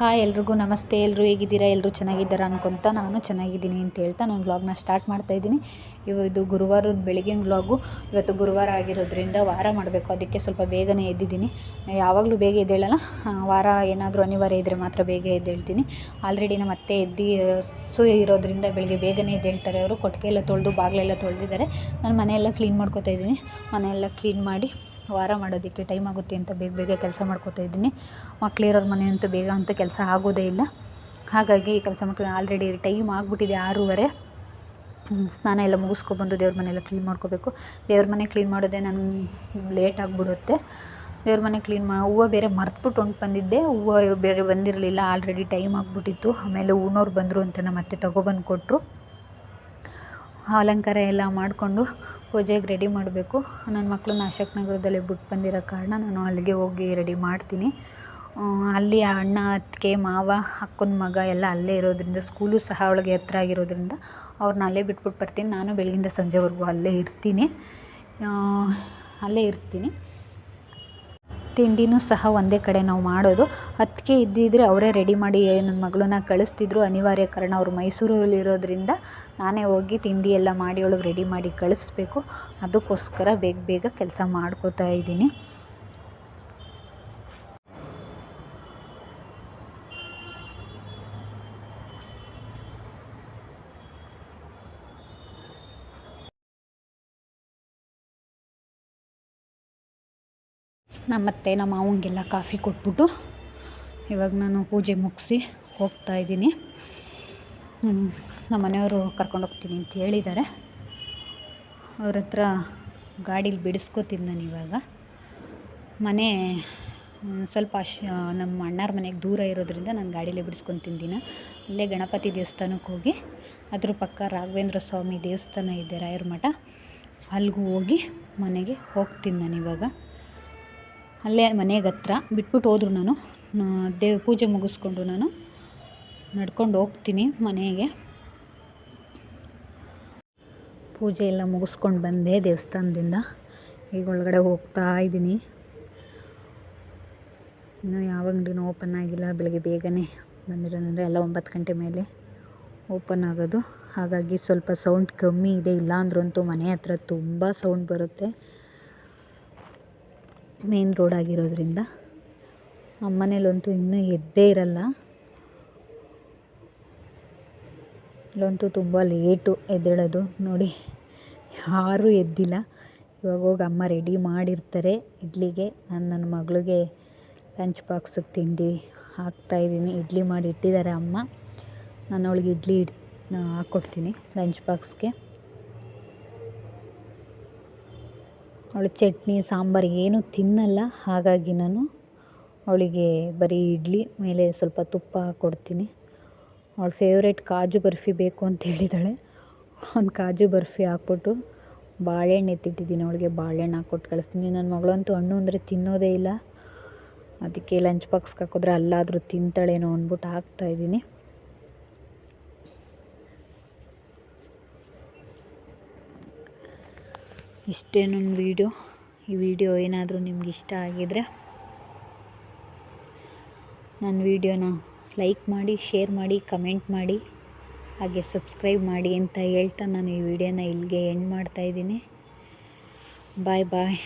Hi, ಎಲ್ರಿಗೂ ನಮಸ್ತೆ. ಎಲ್ಲರೂ ಹೇಗಿದ್ದೀರಾ? ಎಲ್ಲರೂ ಚೆನ್ನಾಗಿದ್ದೀರಾ ಅನ್ಕೊತ ನಾನು ಚೆನ್ನಾಗಿದ್ದೀನಿ ಅಂತ ಹೇಳ್ತಾ ನಾನು ವ್ಲಾಗ್ನ ಸ್ಟಾರ್ಟ್ ಮಾಡ್ತಾಯಿದ್ದೀನಿ ಇದು ಗುರುವಾರದ ಬೆಳಗಿನ ವ್ಲಾಗು. ಇವತ್ತು ಗುರುವಾರ ಆಗಿರೋದ್ರಿಂದ ವಾರ ಮಾಡಬೇಕು. ಅದಕ್ಕೆ ಸ್ವಲ್ಪ ಬೇಗನೆ ಎದ್ದಿದ್ದೀನಿ. ಯಾವಾಗಲೂ ಬೇಗ ಎದ್ದೇಳಲ್ಲ. ವಾರ ಏನಾದರೂ ಅನಿವಾರ್ಯ ಇದ್ದರೆ ಮಾತ್ರ ಬೇಗ ಎದ್ದೇಳ್ತೀನಿ. ಆಲ್ರೆಡಿ ನಮ್ಮ ಅತ್ತೆ ಎದ್ದು ಸು ಇರೋದ್ರಿಂದ ಬೆಳಗ್ಗೆ ಬೇಗನೆ ಎದ್ದೇಳ್ತಾರೆ ಅವರು. ಕೊಟ್ಟಿಗೆ ಎಲ್ಲ ತೊಳೆದು, ಬಾಗಿಲೆಲ್ಲ ತೊಳೆದಿದ್ದಾರೆ. ನಾನು ಮನೆಯೆಲ್ಲ ಕ್ಲೀನ್ ಮಾಡ್ಕೊತಾ ಇದ್ದೀನಿ. ಮನೆಯೆಲ್ಲ ಕ್ಲೀನ್ ಮಾಡಿ ವಾರ ಮಾಡೋದಕ್ಕೆ ಟೈಮ್ ಆಗುತ್ತೆ ಅಂತ ಬೇಗ ಬೇಗ ಕೆಲಸ ಮಾಡ್ಕೋತಾ ಇದ್ದೀನಿ. ಮಕ್ಕಳಿರೋರ ಮನೆ ಅಂತೂ ಬೇಗ ಅಂತೂ ಕೆಲಸ ಆಗೋದೇ ಇಲ್ಲ. ಹಾಗಾಗಿ ಕೆಲಸ ಮಾಡ್ಕೊಂಡು ಆಲ್ರೆಡಿ ಟೈಮ್ ಆಗಿಬಿಟ್ಟಿದೆ ಆರೂವರೆ. ಸ್ನಾನ ಎಲ್ಲ ಮುಗಿಸ್ಕೊಬಂದು ದೇವ್ರ ಮನೆಯೆಲ್ಲ ಕ್ಲೀನ್ ಮಾಡ್ಕೋಬೇಕು. ದೇವ್ರ ಮನೆ ಕ್ಲೀನ್ ಮಾಡೋದೇ ನಾನು ಲೇಟ್ ಆಗಿಬಿಡುತ್ತೆ. ದೇವ್ರ ಮನೆ ಕ್ಲೀನ್ ಮಾ, ಹೂವು ಬೇರೆ ಮರ್ತ್ಬಿಟ್ಟು ಹೊಂಟು ಬಂದಿದ್ದೆ. ಹೂವು ಬೇರೆ ಬಂದಿರಲಿಲ್ಲ ಆಲ್ರೆಡಿ ಟೈಮ್ ಆಗಿಬಿಟ್ಟಿತ್ತು. ಆಮೇಲೆ ಹೂನೋರು ಬಂದರು ಅಂತ ನಮ್ಮ ಅತ್ತೆ ತೊಗೊಬಂದು ಕೊಟ್ಟರು ಅಲಂಕಾರ ಎಲ್ಲ ಮಾಡಿಕೊಂಡು ಪೂಜೆಗೆ ರೆಡಿ ಮಾಡಬೇಕು. ನನ್ನ ಮಕ್ಕಳನ್ನ ಅಶೋಕ್ ನಗರದಲ್ಲಿ ಬಿಟ್ಟು ಬಂದಿರೋ ಕಾರಣ ನಾನು ಅಲ್ಲಿಗೆ ಹೋಗಿ ರೆಡಿ ಮಾಡ್ತೀನಿ. ಅಲ್ಲಿ ಅಣ್ಣ, ಅತ್ತಿಗೆ, ಮಾವ, ಅಕ್ಕನ ಮಗ ಎಲ್ಲ ಅಲ್ಲೇ ಇರೋದರಿಂದ, ಸ್ಕೂಲು ಸಹ ಅವಳಿಗೆ ಹತ್ರ ಆಗಿರೋದ್ರಿಂದ ಅವ್ರನ್ನ ಅಲ್ಲೇ ಬಿಟ್ಬಿಟ್ಟು ಬರ್ತೀನಿ. ನಾನು ಬೆಳಗಿಂದ ಸಂಜೆವರೆಗೂ ಅಲ್ಲೇ ಇರ್ತೀನಿ. ಅಲ್ಲೇ ಇರ್ತೀನಿ. ತಿಂಡಿನೂ ಸಹ ಒಂದೇ ಕಡೆ ನಾವು ಮಾಡೋದು. ಅತ್ತಿಗೆ ಇದ್ದಿದ್ದರೆ ಅವರೇ ರೆಡಿ ಮಾಡಿ ನನ್ನ ಮಗಳನ್ನ ಕಳಿಸ್ತಿದ್ರು. ಅನಿವಾರ್ಯ ಕಾರಣ ಅವರು ಮೈಸೂರಲ್ಲಿರೋದ್ರಿಂದ ನಾನೇ ಹೋಗಿ ತಿಂಡಿ ಎಲ್ಲ ಮಾಡಿ ಅವಳಿಗೆ ರೆಡಿ ಮಾಡಿ ಕಳಿಸ್ಬೇಕು. ಅದಕ್ಕೋಸ್ಕರ ಬೇಗ ಬೇಗ ಕೆಲಸ ಮಾಡ್ಕೋತಾ ಇದ್ದೀನಿ. ನಮ್ಮತ್ತೆ ನಮ್ಮ ಮಾವಂಗೆಲ್ಲ ಕಾಫಿ ಕೊಟ್ಬಿಟ್ಟು ಇವಾಗ ನಾನು ಪೂಜೆ ಮುಗಿಸಿ ಹೋಗ್ತಾ ಇದ್ದೀನಿ. ನಮ್ಮ ಮನೆಯವರು ಕರ್ಕೊಂಡು ಹೋಗ್ತೀನಿ ಅಂತ ಹೇಳಿದ್ದಾರೆ. ಅವ್ರ ಹತ್ರ ಗಾಡೀಲಿ ಬಿಡಿಸ್ಕೋತೀನಿ ನಾನು ಇವಾಗ. ಮನೆ ಸ್ವಲ್ಪ ಅಶ್ ನಮ್ಮ ಅಣ್ಣಾರ ಮನೆಗೆ ದೂರ ಇರೋದ್ರಿಂದ ನಾನು ಗಾಡೀಲೇ ಬಿಡಿಸ್ಕೊತೀನಿ ದಿನ ಅಲ್ಲೇ ಗಣಪತಿ ದೇವಸ್ಥಾನಕ್ಕೆ ಹೋಗಿ ಅದ್ರ ಪಕ್ಕ ರಾಘವೇಂದ್ರ ಸ್ವಾಮಿ ದೇವಸ್ಥಾನ ಇದೆ ರಾಯರ ಮಠ ಅಲ್ಲಿಗೂ ಹೋಗಿ ಮನೆಗೆ ಹೋಗ್ತೀನಿ ನಾನು ಇವಾಗ. ಅಲ್ಲೇ ಮನೆಗೆ ಹತ್ರ ಬಿಟ್ಬಿಟ್ಟು ಹೋದ್ರು ನಾನು. ದೇವ ಪೂಜೆ ಮುಗಿಸ್ಕೊಂಡು ನಾನು ನಡ್ಕೊಂಡು ಹೋಗ್ತೀನಿ ಮನೆಗೆ. ಪೂಜೆ ಎಲ್ಲ ಮುಗಿಸ್ಕೊಂಡು ಬಂದೆ ದೇವಸ್ಥಾನದಿಂದ. ಈಗ ಒಳಗಡೆ ಹೋಗ್ತಾ ಇದ್ದೀನಿ. ಇನ್ನೂ ಯಾವ ಅಂಗಡಿನೂ ಓಪನ್ ಆಗಿಲ್ಲ, ಬೆಳಗ್ಗೆ ಬೇಗನೆ ಬಂದಿರೋದಂದರೆ ಎಲ್ಲ ಒಂಬತ್ತು ಗಂಟೆ ಮೇಲೆ ಓಪನ್ ಆಗೋದು. ಹಾಗಾಗಿ ಸ್ವಲ್ಪ ಸೌಂಡ್ ಕಮ್ಮಿ ಇದೆ ಇಲ್ಲಾಂದ್ರಂತೂ ಮನೆ ಹತ್ರ ತುಂಬ ಸೌಂಡ್ ಬರುತ್ತೆ. ಮೇನ್ ರೋಡ್ ಆಗಿರೋದ್ರಿಂದ ನಮ್ಮನೇಲಂತೂ ಇನ್ನೂ ಎದ್ದೇ ಇರಲ್ಲ. ಇಲ್ಲಂತೂ ತುಂಬ ಲೇಟು ಎದ್ದೇಳೋದು. ನೋಡಿ, ಯಾರೂ ಎದ್ದಿಲ್ಲ. ಇವಾಗ ಹೋಗಿ ಅಮ್ಮ ರೆಡಿ ಮಾಡಿರ್ತಾರೆ. ಇಡ್ಲಿಗೆ, ನಾನು ನನ್ನ ಮಗಳಿಗೆ ಲಂಚ್ ಬಾಕ್ಸಿಗೆ ತಿಂಡಿ ಹಾಕ್ತಾಯಿದ್ದೀನಿ ಇಡ್ಲಿ ಮಾಡಿ ಇಟ್ಟಿದ್ದಾರೆ ಅಮ್ಮ. ನಾನು ಅವಳಿಗೆ ಇಡ್ಲಿ ಹಾಕ್ಕೊಡ್ತೀನಿ ಲಂಚ್ ಬಾಕ್ಸ್ಗೆ ಅವಳು ಚಟ್ನಿ, ಸಾಂಬಾರು ಏನೂ ತಿನ್ನಲ್ಲ. ಹಾಗಾಗಿ ನಾನು ಅವಳಿಗೆ ಬರೀ ಇಡ್ಲಿ ಮೇಲೆ ಸ್ವಲ್ಪ ತುಪ್ಪ ಕೊಡ್ತೀನಿ. ಅವಳ ಫೇವ್ರೇಟ್ ಕಾಜು ಬರ್ಫಿ ಬೇಕು ಅಂತ ಹೇಳಿದ್ದಾಳೆ ಒಂದು ಕಾಜು ಬರ್ಫಿ ಹಾಕ್ಬಿಟ್ಟು ಬಾಳೆಹಣ್ಣು ಎತ್ತಿಟ್ಟಿದ್ದೀನಿ. ಅವಳಿಗೆ ಬಾಳೆಹಣ್ಣು ಹಾಕ್ಕೊಟ್ಟು ಕಳಿಸ್ತೀನಿ. ನನ್ನ ಮಗಳಂತೂ ಹಣ್ಣು ಅಂದರೆ ತಿನ್ನೋದೇ ಇಲ್ಲ. ಅದಕ್ಕೆ ಲಂಚ್ ಬಾಕ್ಸ್ಗೆ ಹಾಕಿದ್ರೆ ಅಲ್ಲಾದರೂ ತಿಂತಾಳೇನೋ ಅಂದ್ಬಿಟ್ಟು ಹಾಕ್ತಾಯಿದ್ದೀನಿ ಇಷ್ಟೇ ನನ್ನ ವೀಡಿಯೋ. ಈ ವಿಡಿಯೋ ಏನಾದರೂ ನಿಮ್ಗೆ ಇಷ್ಟ ಆಗಿದರೆ ನನ್ನ ವೀಡಿಯೋನ ಲೈಕ್ ಮಾಡಿ, ಶೇರ್ ಮಾಡಿ, ಕಮೆಂಟ್ ಮಾಡಿ, ಹಾಗೆ ಸಬ್ಸ್ಕ್ರೈಬ್ ಮಾಡಿ ಅಂತ ಹೇಳ್ತಾ ನಾನು ಈ ವಿಡಿಯೋನ ಇಲ್ಲಿಗೆ ಎಂಡ್ ಮಾಡ್ತಾಯಿದ್ದೀನಿ ಬಾಯ್ ಬಾಯ್.